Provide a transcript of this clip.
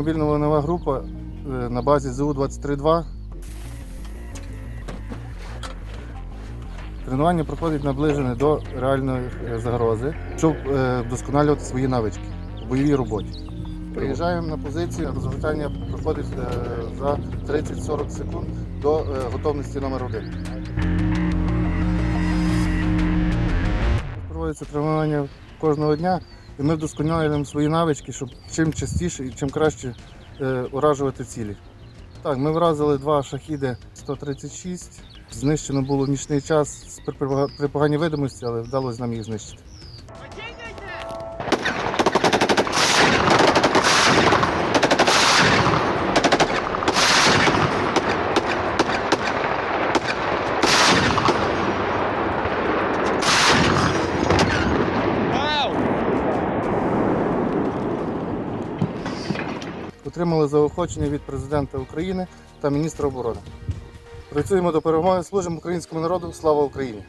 мобільна вогнева група е, на базі ЗУ-23-2. Тренування проходить наближене до реальної е, загрози, щоб е, вдосконалювати свої навички у бойовій роботі. Приїжджаємо на позицію, розгортання проходить за 30-40 секунд до готовності номер один. Проводиться тренування кожного дня, і ми вдосконалюємо свої навички, щоб чим частіше і чим краще е, уражувати цілі. Так, ми вразили два шахіди 136. Знищено було в нічний час при, поганій видимості, але вдалося нам їх знищити. Отримали заохочення від президента України та міністра оборони. Працюємо до перемоги, служимо українському народу. Слава Україні!